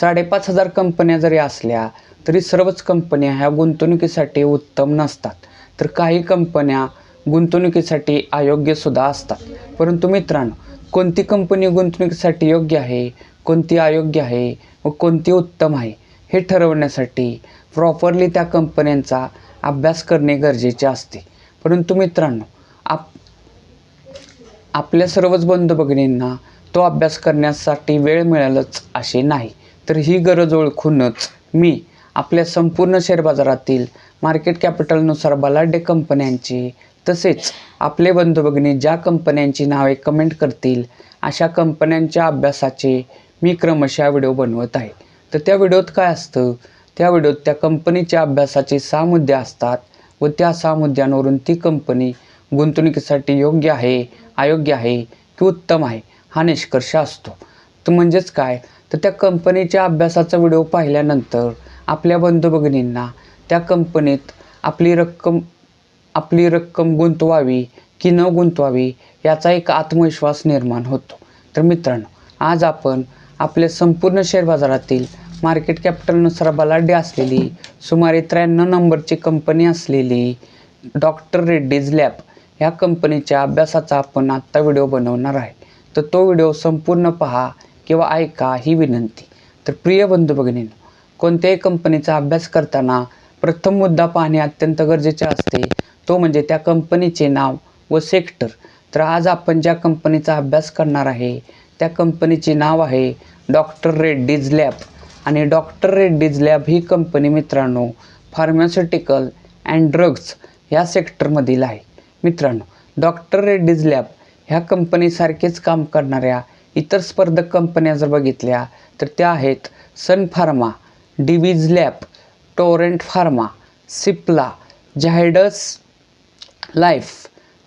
साडेपाच हजार कंपन्या जरी असल्या तरी सर्वच कंपन्या ह्या गुंतवणुकीसाठी उत्तम नसतात. तर काही कंपन्या गुंतवणुकीसाठी अयोग्यसुद्धा असतात. परंतु मित्रांनो कोणती कंपनी गुंतवणुकीसाठी योग्य आहे कोणती अयोग्य आहे व कोणती उत्तम आहे हे ठरवण्यासाठी प्रॉपरली त्या कंपन्यांचा अभ्यास करणे गरजेचे असते. परंतु मित्रांनो आप आपल्या सर्वच बंधू भगिनींना तो अभ्यास करण्यासाठी वेळ मिळालंच असे नाही. तर ही गरज ओळखूनच मी आपल्या संपूर्ण शेअर बाजारातील मार्केट कॅपिटलनुसार बलाढ्य कंपन्यांची तसेच आपले बंधू भगिनी ज्या कंपन्यांची नावे कमेंट करतील अशा कंपन्यांच्या अभ्यासाचे मी क्रमशः व्हिडिओ बनवत आहे. तर त्या व्हिडिओत काय असतं? त्या व्हिडिओत त्या कंपनीच्या अभ्यासाचे सहा मुद्दे असतात व त्या सहा मुद्द्यांवरून ती कंपनी गुंतवणुकीसाठी योग्य आहे अयोग्य आहे की उत्तम आहे हा निष्कर्ष असतो. तर म्हणजेच काय? तर त्या कंपनीच्या अभ्यासाचा व्हिडिओ पाहिल्यानंतर आपल्या बंधू भगिनींना त्या कंपनीत आपली रक्कम आपली रक्कम गुंतवावी की न गुंतवावी याचा एक आत्मविश्वास निर्माण होतो. तर मित्रांनो आज आपण आपल्या संपूर्ण शेअर बाजारातील मार्केट कॅपिटलनुसार बलाढ्य असलेली सुमारे त्र्याण्णव नंबरची कंपनी असलेली डॉक्टर रेड्डीज लॅब ह्या कंपनीच्या अभ्यासाचा आपण आत्ता व्हिडिओ बनवणार आहे. तर तो व्हिडिओ संपूर्ण पहा. किंवा ऐका ही विनंती. तर प्रिय बंधू भगिनींनो कोणत्याही कंपनीचा अभ्यास करताना प्रथम मुद्दा पाहणे अत्यंत गरजेचे असते. तो म्हणजे त्या कंपनीचे नाव व सेक्टर. तर आज आपण ज्या कंपनीचा अभ्यास करणार आहे त्या कंपनीचे नाव आहे डॉक्टर रेड्डीज लॅब. आणि डॉक्टर रेड्डीज लॅब ही कंपनी मित्रांनो फार्मास्युटिकल अँड ड्रग्स ह्या सेक्टरमधील आहे. मित्रांनो डॉक्टर रेड्डीज लॅब ह्या कंपनीसारखेच काम करणाऱ्या इतर स्पर्धक कंपन्या जर बघितल्या तर त्या आहेत Sun pharma Divi's lab Torrent pharma Cipla Zydus life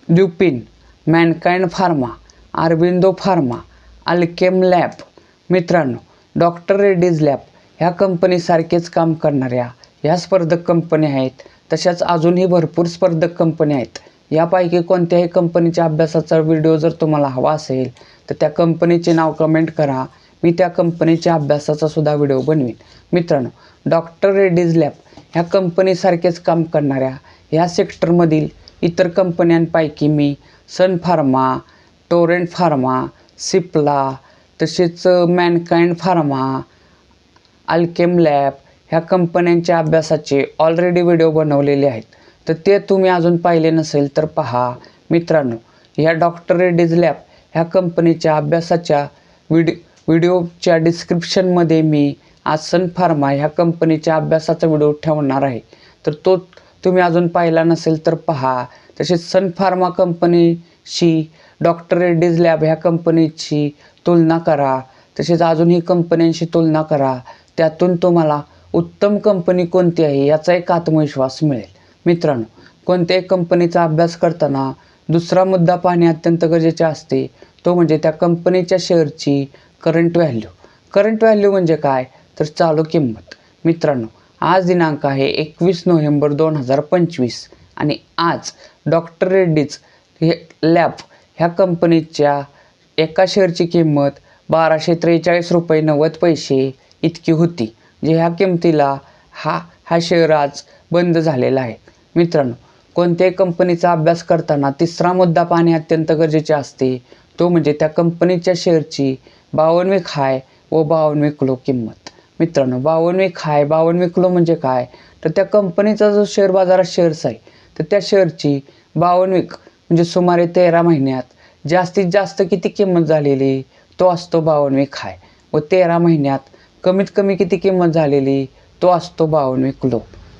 Lupin Mankind pharma Aurobindo pharma Alkem lab. मित्रांनो डॉक्टर रेड्डीज लॅब ह्या कंपनीसारखेच काम करणाऱ्या ह्या स्पर्धक कंपन्या आहेत. तशाच अजूनही भरपूर स्पर्धक कंपन्या आहेत. यापैकी कोणत्याही कंपनीच्या अभ्यासाचा व्हिडिओ जर तुम्हाला हवा असेल तर त्या कंपनीचे नाव कमेंट करा. मी त्या कंपनीच्या अभ्यासाचा सुद्धा व्हिडिओ बनवीन. मित्रांनो डॉक्टर रेड्डीज लॅब ह्या कंपनीसारखेच काम करणाऱ्या ह्या सेक्टरमधील इतर कंपन्यांपैकी मी Sun pharma Torrent pharma Cipla तसेच मॅनकाइंड फार्मा अल्केम लॅब ह्या कंपन्यांच्या अभ्यासाचे ऑलरेडी व्हिडिओ बनवलेले आहेत. तर ते तुम्ही अजून पाहिले नसेल तर पहा. मित्रांनो ह्या डॉक्टर रेड्डीज लॅब ह्या कंपनीच्या अभ्यासाच्या व्हिडि व्हिडिओच्या डिस्क्रिप्शनमध्ये मी आज सन फार्मा ह्या कंपनीच्या अभ्यासाचा व्हिडिओ ठेवणार आहे. तर तो तुम्ही अजून पाहिला नसेल तर पहा. तसेच सन फार्मा कंपनीशी डॉक्टर रेड्डीज लॅब ह्या कंपनीची तुलना करा. तसेच अजूनही कंपन्यांशी तुलना करा. त्यातून तुम्हाला उत्तम कंपनी कोणती आहे याचा एक आत्मविश्वास मिळेल. मित्रांनो कोणत्याही कंपनीचा अभ्यास करताना दुसरा मुद्दा पाहणे अत्यंत गरजेचे असते. तो म्हणजे त्या कंपनीच्या शेअरची करंट व्हॅल्यू करंट व्हॅल्यू म्हणजे काय? तर चालू किंमत. मित्रांनो आज दिनांक आहे एकवीस नोव्हेंबर दोन हजार पंचवीस आणि आज डॉक्टर रेड्डीज हे लॅब ह्या कंपनीच्या एका शेअरची किंमत बाराशे त्रेचाळीस रुपये नव्वद पैसे इतकी होती. जे ह्या किमतीला हा हा शेअर आज बंद झालेला आहे. मित्रांनो कोणत्याही कंपनीचा अभ्यास करताना तिसरा मुद्दा पाहणे अत्यंत गरजेचे असते. तो म्हणजे त्या कंपनीच्या शेअरची बावनवी हाय व बावनवी किलो किंमत. मित्रांनो बावनवी खाय बावनवी किलो म्हणजे काय? तर त्या कंपनीचा जो शेअर बाजारात शेअर्स आहे तर त्या शेअरची बावनवीक म्हणजे सुमारे तेरा महिन्यात जास्तीत जास्त किती किंमत झालेली? तो असतो बावनवी खाय व तेरा महिन्यात कमीत कमी किती किंमत झालेली? तो असतो बावनवे किलो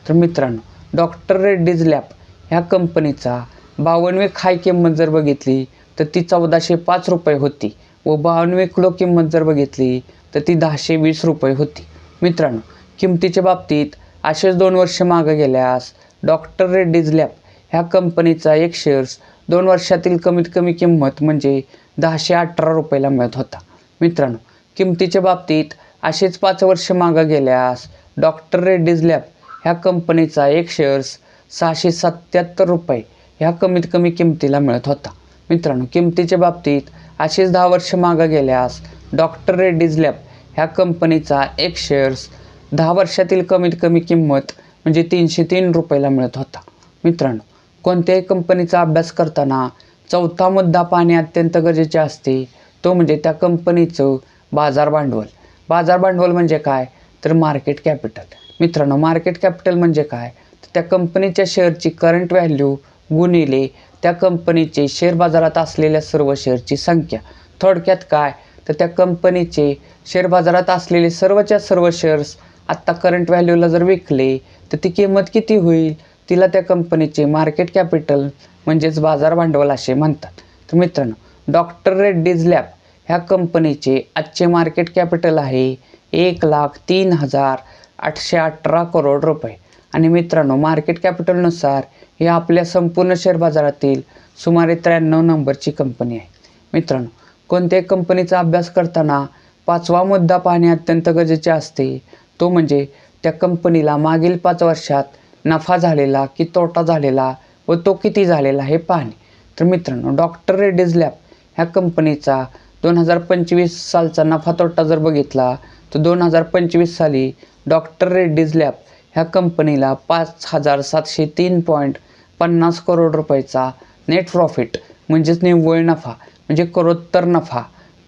तर मित्रांनो डॉक्टर रेड्डीज लॅब ह्या कंपनीचा बावनवे खाय किंमत जर बघितली तर ती चौदाशे पाच रुपये होती. व बावनवे किलो किंमत जर बघितली तर ती दहाशे वीस रुपये होती. मित्रांनो किमतीच्या बाबतीत असेच दोन वर्ष मागं गेल्यास डॉक्टर रेड्डीज लॅब ह्या कंपनीचा एक शेअर्स दोन वर्षातील कमीत कमी किंमत म्हणजे दहाशे अठरा रुपयाला मिळत होता. मित्रांनो किमतीच्या बाबतीत असेच पाच वर्ष मागं गेल्यास डॉक्टर रेड्डीज लॅब ह्या कंपनीचा एक शेअर्स सहाशे सत्याहत्तर रुपये ह्या कमीत कमी किमतीला मिळत होता. मित्रांनो किमतीच्या बाबतीत अशीच दहा वर्ष मागं गेल्यास डॉक्टर रेड्डीज लॅब ह्या कंपनीचा एक शेअर्स दहा वर्षातील कमीत कमी किंमत म्हणजे तीनशे तीन रुपयाला मिळत होता. मित्रांनो कोणत्याही कंपनीचा अभ्यास करताना चौथा मुद्दा पाहणे अत्यंत गरजेचे असते तो म्हणजे त्या कंपनीचं बाजार भांडवल. बाजार भांडवल म्हणजे काय? तर मार्केट कॅपिटल मित्रांनो मार्केट कॅपिटल म्हणजे काय? त्या कंपनीच्या शेअरची करंट व्हॅल्यू गुणिले त्या कंपनीचे शेअर बाजारात असलेल्या सर्व शेअरची संख्या. थोडक्यात काय? तर त्या कंपनीचे शेअर बाजारात असलेले सर्वच्या सर्व शेअर्स आत्ता करंट व्हॅल्यूला जर विकले तर ती किंमत किती होईल? तिला त्या कंपनीचे मार्केट कॅपिटल म्हणजेच बाजार भांडवल असे म्हणतात. तर मित्रांनो डॉक्टर रेड्डीज लॅब ह्या कंपनीचे आजचे मार्केट कॅपिटल आहे एक लाख तीन हजार आठशे अठरा करोड रुपये. आणि मित्रांनो मार्केट कॅपिटलनुसार ही आपल्या संपूर्ण शेअर बाजारातील सुमारे त्र्याण्णव नंबरची कंपनी आहे. मित्रांनो कोणत्याही कंपनीचा अभ्यास करताना पाचवा मुद्दा पाहणे अत्यंत गरजेचे असते. तो म्हणजे त्या कंपनीला मागील पाच वर्षात नफा झालेला की तोटा झालेला व तो किती झालेला हे पाहणे. तर मित्रांनो डॉक्टर रेड्डीज लॅब ह्या कंपनीचा दोन हजार पंचवीस सालचा नफा तोटा जर बघितला तर दोन हजार पंचवीस साली डॉक्टर रेड्डीज लॅब ह्या कंपनीला पाच हजार सातशे तीन पॉईंट पन्नास करोड रुपयाचा नेट प्रॉफिट म्हणजेच निव्वळ नफा म्हणजे करोत्तर नफा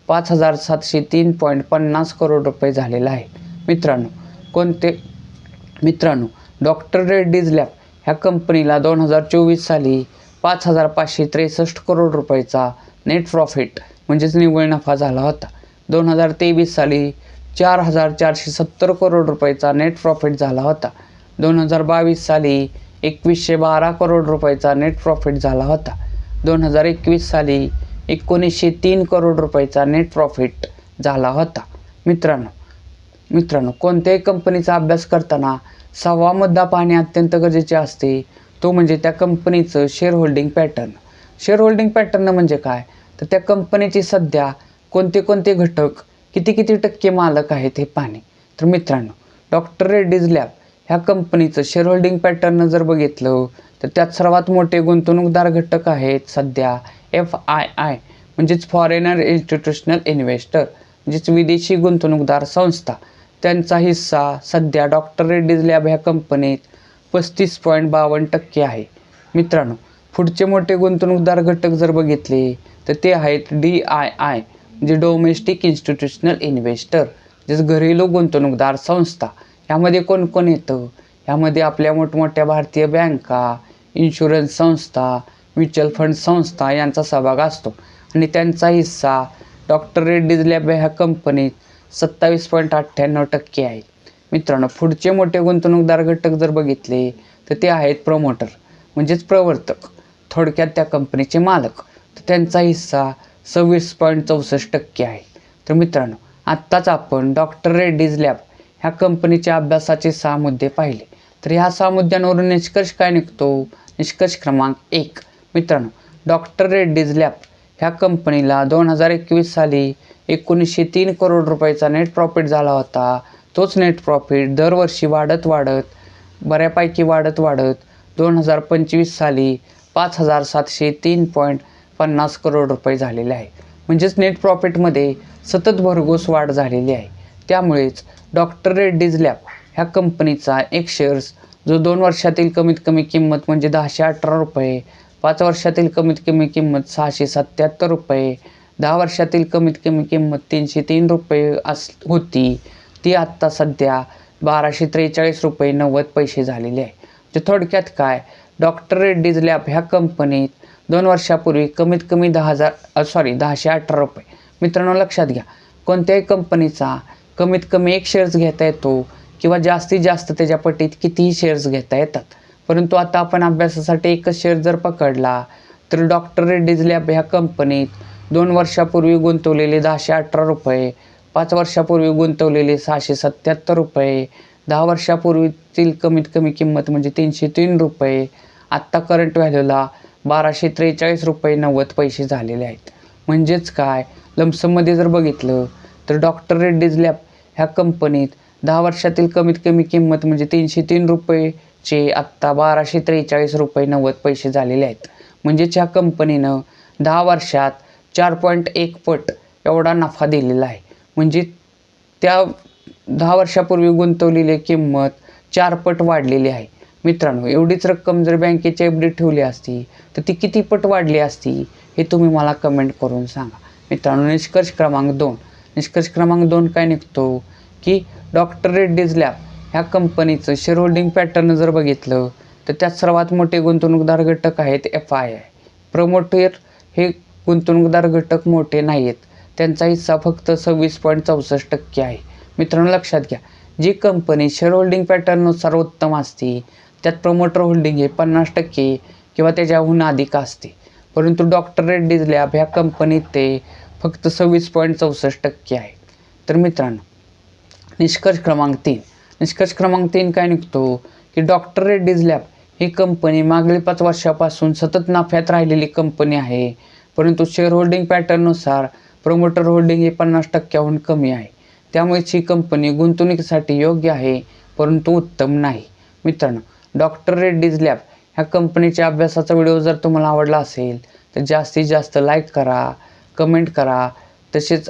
पाच हजार सातशे तीन पॉईंट पन्नास करोड रुपये झालेला आहे. मित्रांनो कोणते मित्रांनो डॉक्टर रेड्डीज लॅब ह्या कंपनीला दोन हजार चोवीस साली पाच हजार पाचशे त्रेसष्ट करोड रुपयाचा नेट प्रॉफिट म्हणजेच निव्वळ नफा झाला होता. दोन हजार तेवीस साली चार हजार चारशे सत्तर करोड रुपयाचा नेट प्रॉफिट झाला होता. दोन हजार बावीस साली एकवीसशे बारा करोड रुपयाचा नेट प्रॉफिट झाला होता. दोन हजार एकवीस साली एकोणीसशे तीन करोड रुपयाचा नेट प्रॉफिट झाला होता. मित्रांनो मित्रांनो कोणत्याही कंपनीचा अभ्यास करताना सहावा मुद्दा पाहणे अत्यंत गरजेचे असते. तो म्हणजे त्या कंपनीचं share holding pattern share holding pattern म्हणजे काय? तर त्या कंपनीची सध्या कोणते कोणते घटक किती किती टक्के मालक आहेत हे पाहणे तर मित्रांनो डॉक्टर रेड्डीज लॅब ह्या कंपनीचं शेअर होल्डिंग पॅटर्न जर बघितलं तर त्यात सर्वात मोठे गुंतवणूकदार घटक आहेत सध्या एफ आय आय म्हणजेच फॉरेनर इन्स्टिट्यूशनल इन्व्हेस्टर म्हणजेच विदेशी गुंतवणूकदार संस्था. त्यांचा हिस्सा सध्या डॉक्टर रेड्डीज लॅब ह्या कंपनीत पस्तीस पॉईंट बावन्न टक्के आहे. मित्रांनो पुढचे मोठे गुंतवणूकदार घटक जर बघितले तर ते आहेत डी आय आय जे डोमेस्टिक इन्स्टिट्यूशनल इन्व्हेस्टर जसं घरेलू गुंतवणूकदार संस्था यामध्ये कोण कोण येतं? यामध्ये आपल्या मोठमोठ्या भारतीय बँका इन्शुरन्स संस्था म्युच्युअल फंड संस्था यांचा सहभाग असतो. आणि त्यांचा हिस्सा डॉक्टर रेड्डीज लॅब ह्या कंपनीत सत्तावीस पॉईंट अठ्ठ्याण्णव टक्के आहे. मित्रांनो पुढचे मोठे गुंतवणूकदार घटक जर बघितले तर ते आहेत प्रमोटर म्हणजेच प्रवर्तक थोडक्यात त्या कंपनीचे मालक. तर त्यांचा हिस्सा सव्वीस पॉईंट चौसष्ट टक्के आहे. तर मित्रांनो आत्ताच आपण डॉक्टर रेड्डीज लॅब ह्या कंपनीच्या अभ्यासाचे सहा मुद्दे पाहिले. तर ह्या सहा मुद्द्यांवरून निष्कर्ष काय निघतो? निष्कर्ष क्रमांक एक. मित्रांनो डॉक्टर रेड्डीज लॅब ह्या कंपनीला दोन हजार एकवीस साली एकोणीसशे तीन करोड रुपयाचा नेट प्रॉफिट झाला होता. तोच नेट प्रॉफिट दरवर्षी वाढत वाढत बऱ्यापैकी वाढत वाढत दोन हजार पंचवीस साली पाच हजार सातशे तीन पॉईंट पन्नास करोड रुपये झालेले आहे. म्हणजेच नेट प्रॉफिटमध्ये सतत भरघोस वाढ झालेली आहे. त्यामुळेच डॉक्टर रेड्डीज लॅब ह्या कंपनीचा एक शेअर्स जो दोन वर्षातील कमीत कमी किंमत म्हणजे दहाशे अठरा रुपये पाच वर्षातील कमीत कमी किंमत सहाशे सत्याहत्तर रुपये दहा वर्षातील कमीत कमी किंमत तीनशे तीन रुपये अस होती. ती आत्ता सध्या बाराशे त्रेचाळीस रुपये नव्वद पैसे झालेले आहे. म्हणजे थोडक्यात काय? डॉक्टर रेड्डीज लॅब ह्या कंपनीत दोन वर्षापूर्वी कमीत कमी दहा हजार सॉरी दहाशे अठरा रुपये. मित्रांनो लक्षात घ्या. कोणत्याही कंपनीचा कमीत कमी एक शेअर्स घेता येतो किंवा जास्तीत जास्त त्याच्या पटीत कितीही शेअर्स घेता येतात. परंतु आता आपण अभ्यासासाठी एकच शेअर जर पकडला तर डॉक्टर रेड्डीज लॅब ह्या कंपनीत दोन वर्षापूर्वी गुंतवलेले दहाशे अठरा रुपये पाच वर्षापूर्वी गुंतवलेले सहाशे सत्याहत्तर रुपये दहा वर्षापूर्वीतील कमीत कमी किंमत म्हणजे तीनशे तीन रुपये. आत्ता करंट व्हॅल्यूला बाराशे त्रेचाळीस रुपये नव्वद पैसे झालेले आहेत. म्हणजेच काय? लमसममध्ये जर बघितलं तर डॉक्टर रेड्डीज लॅब ह्या कंपनीत दहा वर्षातील कमीत कमी किंमत म्हणजे तीनशे तीन रुपयेचे आत्ता बाराशे त्रेचाळीस रुपये नव्वद पैसे झालेले आहेत. म्हणजेच ह्या कंपनीनं दहा वर्षात चार पॉईंट एक पट एवढा नफा दिलेला आहे. म्हणजे त्या दहा वर्षापूर्वी गुंतवलेली किंमत चार पट वाढलेली आहे. मित्रांनो एवढीच रक्कम जर बँकेची एफ डी ठेवली असती तर ती किती पट वाढली असती हे तुम्ही मला कमेंट करून सांगा. मित्रांनो निष्कर्ष क्रमांक दोन. निष्कर्ष क्रमांक दोन काय निघतो? की डॉक्टर रेड्डीज लॅब ह्या कंपनीचं शेअर होल्डिंग पॅटर्न जर बघितलं तर त्यात सर्वात मोठे गुंतवणूकदार घटक आहेत एफ आय आय प्रमोटर हे गुंतवणूकदार घटक मोठे नाही आहेत त्यांचा हिस्सा फक्त सव्वीस पॉईंट चौसष्ट टक्के आहे. मित्रांनो लक्षात घ्या. जी कंपनी शेअर होल्डिंग पॅटर्ननुसार उत्तम असते त्यात प्रमोटर होल्डिंग हे पन्नास टक्के किंवा त्याच्याहून अधिक असते. परंतु डॉक्टर रेड्डीज लॅब ह्या कंपनीत ते फक्त सव्वीस पॉईंट चौसष्ट टक्के आहे. तर मित्रांनो निष्कर्ष क्रमांक तीन. निष्कर्ष क्रमांक तीन काय निघतो? की डॉक्टर रेड्डीज लॅब ही कंपनी मागील पाच वर्षापासून सतत नफ्यात राहिलेली कंपनी आहे. परंतु शेअर होल्डिंग पॅटर्ननुसार प्रमोटर होल्डिंग हे पन्नास टक्क्याहून कमी आहे. त्यामुळेच ही कंपनी गुंतवणुकीसाठी योग्य आहे परंतु उत्तम नाही. मित्रांनो डॉक्टर रेड्डीज लॅब ह्या कंपनीच्या अभ्यासाचा व्हिडिओ जर तुम्हाला आवडला असेल तर जास्तीत जास्त लाईक करा कमेंट करा तसेच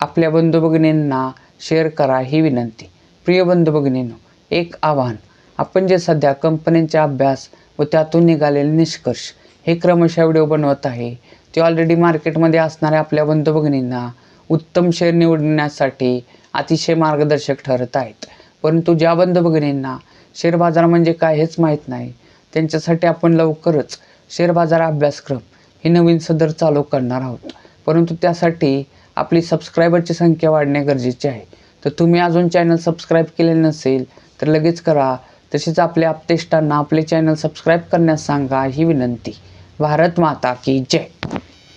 आपल्या बंधू भगिनींना शेअर करा ही विनंती. प्रिय बंधू भगिनींनो एक आव्हान. आपण जे सध्या कंपन्यांचा अभ्यास व त्यातून निघालेले निष्कर्ष हे क्रमशः व्हिडिओ बनवत आहे ते ऑलरेडी मार्केटमध्ये असणाऱ्या आपल्या बंधू भगिनींना उत्तम शेअर निवडण्यासाठी अतिशय मार्गदर्शक ठरत आहेत. परंतु ज्या बंधू भगिनींना शेअर बाजार म्हणजे काय हेच माहीत नाही. त्यांच्यासाठी आपण लवकरच शेअर बाजार अभ्यासक्रम हे नवीन सदर चालू करणार आहोत. परंतु त्यासाठी आपली सबस्क्रायबरची संख्या वाढणे गरजेचे आहे. तर तुम्ही अजून चॅनल सबस्क्राईब केले नसेल तर लगेच करा. तसेच आपल्या आपतेष्टांना आपले चॅनल सबस्क्राईब करण्यास सांगा ही विनंती. भारत माता की जय.